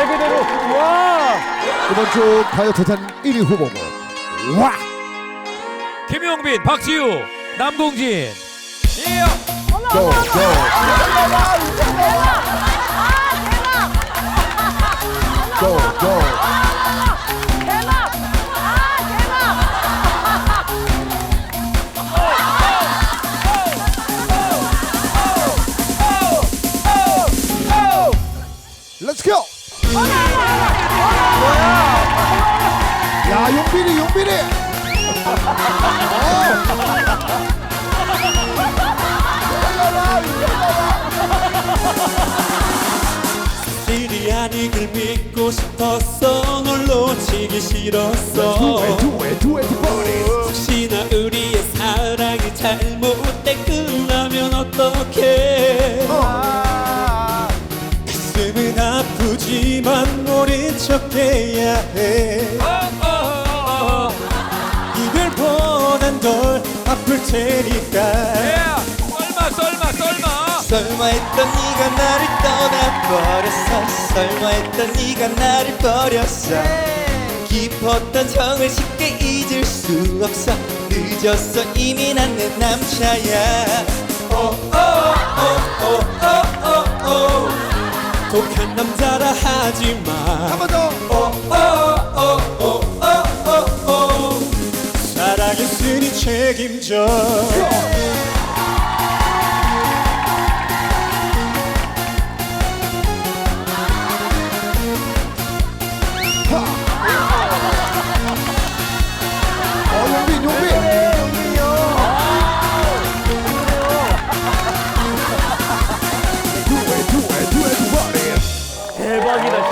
말 그대로 와. 이번 주 가요 대상 1위 후보고 와 김용빈, 박지우, 남궁진. 고, 고. 고, 고. 렛츠 고! 야, 용빈이, 용빈이! 일이 아닌 걸 믿고 싶었어 널 놓치기 싫었어! 혹시나 우리의 사랑이 잘못돼 끝나면 어떡해 가슴은 아프지만 모른 척 해야 해 덜 아플 테니까. 썰마, 썰마, 썰마. 설마 했던 네가 나를 떠나버렸어? 설마 했던 네가 나를 버렸어? 깊었던 정을 쉽게 잊을 수 없어. 늦었어 이미 난 내 남자야. 오오오오오오오 독한 남자라 하지마 한 번 더! 책임져 어! 대박이다